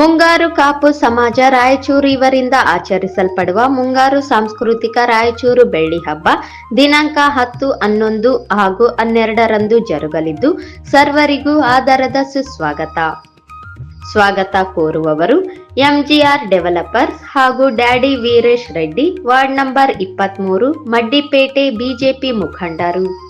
ಮುಂಗಾರು ಕಾಪು ಸಮಾಜ ರಾಯಚೂರು ಇವರಿಂದ ಆಚರಿಸಲ್ಪಡುವ ಮುಂಗಾರು ಸಾಂಸ್ಕೃತಿಕ ರಾಯಚೂರು ಬೆಳ್ಳಿ ಹಬ್ಬ ದಿನಾಂಕ ಹತ್ತು, ಹನ್ನೊಂದು ಹಾಗೂ ಹನ್ನೆರಡರಂದು ಜರುಗಲಿದ್ದು ಸರ್ವರಿಗೂ ಆಧಾರದ ಸುಸ್ವಾಗತ. ಸ್ವಾಗತ ಕೋರುವವರು ಎಂಜಿಆರ್ ಡೆವಲಪರ್ಸ್ ಹಾಗೂ daddy Veeresh Reddy, ward number ಇಪ್ಪತ್ಮೂರು, ಮಡ್ಡಿಪೇಟೆ ಬಿಜೆಪಿ ಮುಖಂಡರು.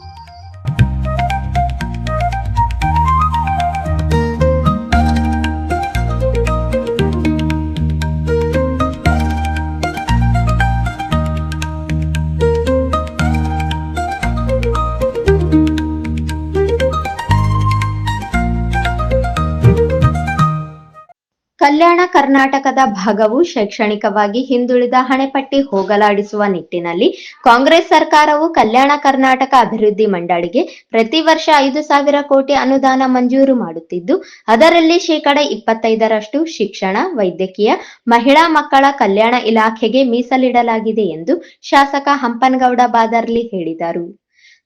ಕಲ್ಯಾಣ ಕರ್ನಾಟಕದ ಭಾಗವು ಶೈಕ್ಷಣಿಕವಾಗಿ ಹಿಂದುಳಿದ ಹಣೆಪಟ್ಟಿ ಹೋಗಲಾಡಿಸುವ ನಿಟ್ಟಿನಲ್ಲಿ ಕಾಂಗ್ರೆಸ್ ಸರ್ಕಾರವು ಕಲ್ಯಾಣ ಕರ್ನಾಟಕ ಅಭಿವೃದ್ಧಿ ಮಂಡಳಿಗೆ ಪ್ರತಿ ವರ್ಷ ಐದು ಸಾವಿರ ಕೋಟಿ ಅನುದಾನ ಮಂಜೂರು ಮಾಡುತ್ತಿದ್ದು, ಅದರಲ್ಲಿ ಶೇಕಡ ಇಪ್ಪತ್ತೈದರಷ್ಟು ಶಿಕ್ಷಣ, ವೈದ್ಯಕೀಯ, ಮಹಿಳಾ ಮಕ್ಕಳ ಕಲ್ಯಾಣ ಇಲಾಖೆಗೆ ಮೀಸಲಿಡಲಾಗಿದೆ ಎಂದು ಶಾಸಕ ಹಂಪನಗೌಡ ಬಾದರ್ಲಿ ಹೇಳಿದರು.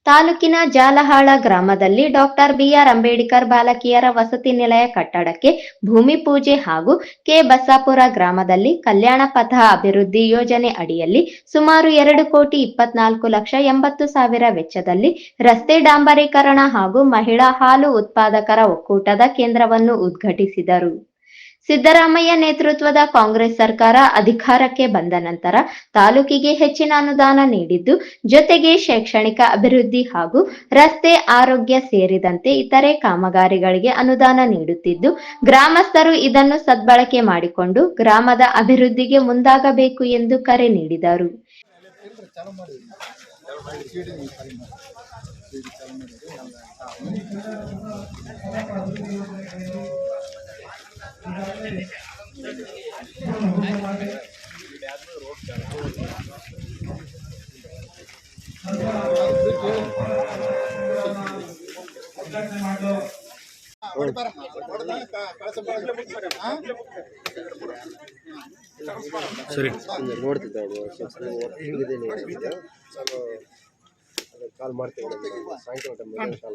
ತಾಲೂಕಿನ ಜಾಲಹಾಳ ಗ್ರಾಮದಲ್ಲಿ ಡಾಕ್ಟರ್ ಬಿಆರ್ ಅಂಬೇಡ್ಕರ್ ಬಾಲಕಿಯರ ವಸತಿ ನಿಲಯ ಕಟ್ಟಡಕ್ಕೆ ಭೂಮಿ ಪೂಜೆ ಹಾಗೂ ಕೆ ಬಸಾಪುರ ಗ್ರಾಮದಲ್ಲಿ ಕಲ್ಯಾಣ ಪಥ ಅಭಿವೃದ್ಧಿ ಯೋಜನೆ ಅಡಿಯಲ್ಲಿ ಸುಮಾರು ಎರಡು ಕೋಟಿ ಇಪ್ಪತ್ನಾಲ್ಕು ಲಕ್ಷ ಎಂಬತ್ತು ಸಾವಿರ ವೆಚ್ಚದಲ್ಲಿ ರಸ್ತೆ ಡಾಂಬರೀಕರಣ ಹಾಗೂ ಮಹಿಳಾ ಹಾಲು ಉತ್ಪಾದಕರ ಒಕ್ಕೂಟದ ಕೇಂದ್ರವನ್ನು ಉದ್ಘಾಟಿಸಿದರು. ಸಿದ್ದರಾಮಯ್ಯ ನೇತೃತ್ವದ ಕಾಂಗ್ರೆಸ್ ಸರ್ಕಾರ ಅಧಿಕಾರಕ್ಕೆ ಬಂದ ನಂತರ ತಾಲೂಕಿಗೆ ಹೆಚ್ಚಿನ ಅನುದಾನ ನೀಡಿದ್ದು, ಜೊತೆಗೆ ಶೈಕ್ಷಣಿಕ ಅಭಿವೃದ್ಧಿ ಹಾಗೂ ರಸ್ತೆ ಆರೋಗ್ಯ ಸೇರಿದಂತೆ ಇತರೆ ಕಾಮಗಾರಿಗಳಿಗೆ ಅನುದಾನ ನೀಡುತ್ತಿದ್ದು, ಗ್ರಾಮಸ್ಥರು ಇದನ್ನು ಸದ್ಬಳಕೆ ಮಾಡಿಕೊಂಡು ಗ್ರಾಮದ ಅಭಿವೃದ್ಧಿಗೆ ಮುಂದಾಗಬೇಕು ಎಂದು ಕರೆ ನೀಡಿದರು. ಸರಿ. ನೋಡ್ತಿದ್ದೆ ಕಾಲ್ ಮಾಡ್ತೀನಿ ಸಾಯಂಕಾಲ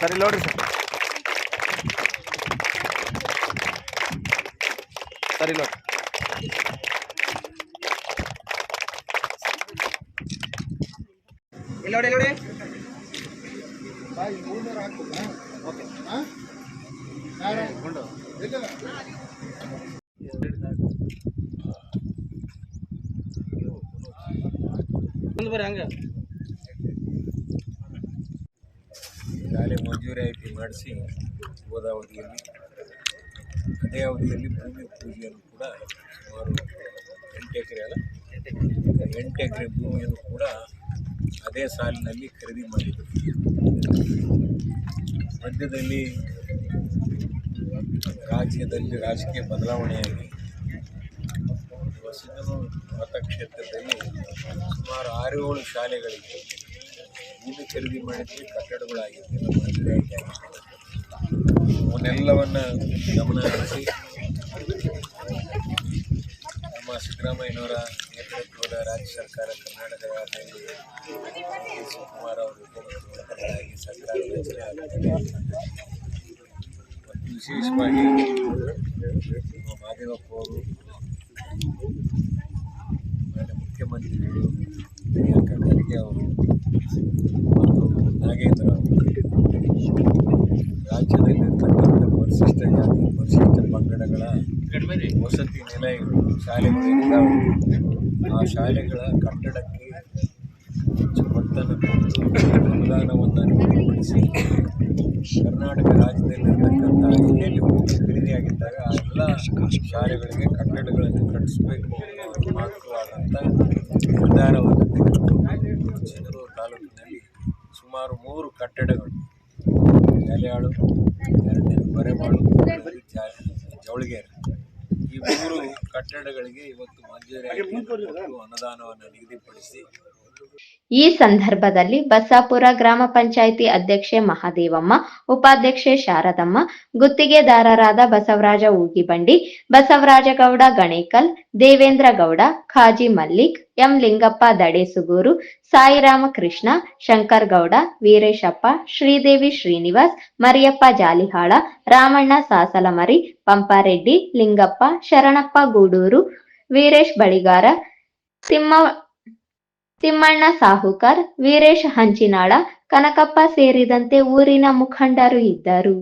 ಸರಿ ನೋಡ್ರಿ ಸರ್ ಸರಿ ನೋಡಿ ಇಲ್ಲಿ ನೋಡಿ ಇಲ್ಲಿ ನೋಡಿ ಮುಂದೆ ಬರ್ರಿ ಹಂಗೆ ಶಾಲೆ ಮಂಜೂರಿ ಆಯ್ಕೆ ಮಾಡಿಸಿ ಹೋದ ಅವಧಿಯಲ್ಲಿ, ಅದೇ ಅವಧಿಯಲ್ಲಿ ಭೂಮಿ ಪೂಜೆಯನ್ನು ಕೂಡ ಸುಮಾರು ಎಂಟು ಎಕರೆ ಅಲ್ಲ, ಎಂಟು ಎಕರೆ ಭೂಮಿಯನ್ನು ಕೂಡ ಅದೇ ಸಾಲಿನಲ್ಲಿ ಖರೀದಿ ಮಾಡಿದರು. ಮಧ್ಯದಲ್ಲಿ ರಾಜ್ಯದಲ್ಲಿ ರಾಜಕೀಯ ಬದಲಾವಣೆಯಾಗಿ ಹೊಸದನು ಮತಕ್ಷೇತ್ರದಲ್ಲಿ ಸುಮಾರು ಆರು ಏಳು ಶಾಲೆಗಳಿಗೆ ಭೂಮಿ ಖರೀದಿ ಮಾಡಿದ್ವಿ ಆಗಿದೆ ಅವನ್ನೆಲ್ಲವನ್ನ ಗಮನ ಹರಿಸಿ, ನಮ್ಮ ಸಿದ್ದರಾಮಯ್ಯನವರ ನೇತೃತ್ವದ ರಾಜ್ಯ ಸರ್ಕಾರ ಕರ್ನಾಟಕ ರಾಜ್ಯದಲ್ಲಿ ಶಿವಕುಮಾರ್ ಅವರು ಉಪಮುಖ್ಯಮಂತ್ರಿಗಳಾಗಿ ಸರ್ಕಾರ ರಚನೆ ಆಗುತ್ತದೆ ಮತ್ತು ವಿಶೇಷವಾಗಿ ಮಾದೇವಪ್ಪ ಅವರು ಆಮೇಲೆ ಮುಖ್ಯಮಂತ್ರಿಗಳು ಪ್ರಿಯಾಂಕಾ ಖರ್ಗೆ ಅವರು ಮತ್ತು ನಾಗೇಂದ್ರ ಅವರು ರಾಜ್ಯದಲ್ಲಿರ್ತಕ್ಕಂಥ ಪರಿಶಿಷ್ಟ ಪಂಗಡಗಳ ವಸತಿ ನಿಲಯಗಳು ಶಾಲೆಗಳಿದ್ದಾವೆ ಆ ಶಾಲೆಗಳ ಕಟ್ಟಡಕ್ಕೆ ಹೆಚ್ಚು ಮೊತ್ತನ್ನು ಕೊಟ್ಟು ಅನುದಾನವನ್ನು ನಿಗದಿಪಡಿಸಿ ಕರ್ನಾಟಕ ರಾಜ್ಯದಲ್ಲಿರ್ತಕ್ಕಂಥ ಎಲ್ಲೆಲ್ಲಿ ಖರೀದಿಯಾಗಿದ್ದಾಗ ಆ ಎಲ್ಲ ಶಾಲೆಗಳಿಗೆ ಕಟ್ಟಡಗಳನ್ನು ಕಟ್ಟಿಸಬೇಕು ಮಹತ್ವವಾದಂಥ ನಿರ್ಧಾರವನ್ನು ತೆಗೆದುಕೊಂಡು ಚಿನ್ನೂರು ತಾಲೂಕಿನಲ್ಲಿ ಸುಮಾರು ಮೂರು ಕಟ್ಟಡಗಳು ಮಲೆಯಾಳು ಎರಡನೇದು ಜಾ- ಜವಳಿಗೆರೆ ಈ ಮೂರು ಕಟ್ಟಡಗಳಿಗೆ ಇವತ್ತು ಮಂಜೂರಾಗಿ ಅನುದಾನವನ್ನು ನಿಗದಿಪಡಿಸಿ ಈ ಸಂದರ್ಭದಲ್ಲಿ ಬಸಾಪುರ ಗ್ರಾಮ ಪಂಚಾಯಿತಿ ಅಧ್ಯಕ್ಷೆ ಮಹಾದೇವಮ್ಮ, ಉಪಾಧ್ಯಕ್ಷೆ ಶಾರದಮ್ಮ, ಗುತ್ತಿಗೆದಾರರಾದ ಬಸವರಾಜ ಊಗಿಬಂಡಿ ಬಸವರಾಜಗೌಡ ಗಣೇಕಲ್, ದೇವೇಂದ್ರ ಗೌಡ, ಖಾಜಿ ಮಲ್ಲಿಕ್, ಎಂ ಲಿಂಗಪ್ಪ ದಡೇಸುಗೂರು ಸಾಯಿರಾಮ ಕೃಷ್ಣ, ಶಂಕರ್ ಗೌಡ, ವೀರೇಶಪ್ಪ, ಶ್ರೀದೇವಿ ಶ್ರೀನಿವಾಸ್, ಮರಿಯಪ್ಪ ಜಾಲಿಹಾಳ, ರಾಮಣ್ಣ ಸಾಸಲಮರಿ, ಪಂಪಾರೆಡ್ಡಿ, ಲಿಂಗಪ್ಪ, ಶರಣಪ್ಪ ಗೂಡೂರು, ವೀರೇಶ್ ಬಳಿಗಾರ, ತಿಮ್ಮ ತಿಮ್ಮಣ್ಣ ಸಾಹುಕಾರ್ ವೀರೇಶ್ ಹಂಚಿನಾಳ ಕನಕಪ್ಪ ಸೇರಿದಂತೆ ಊರಿನ ಮುಖಂಡರು ಇದ್ದರು.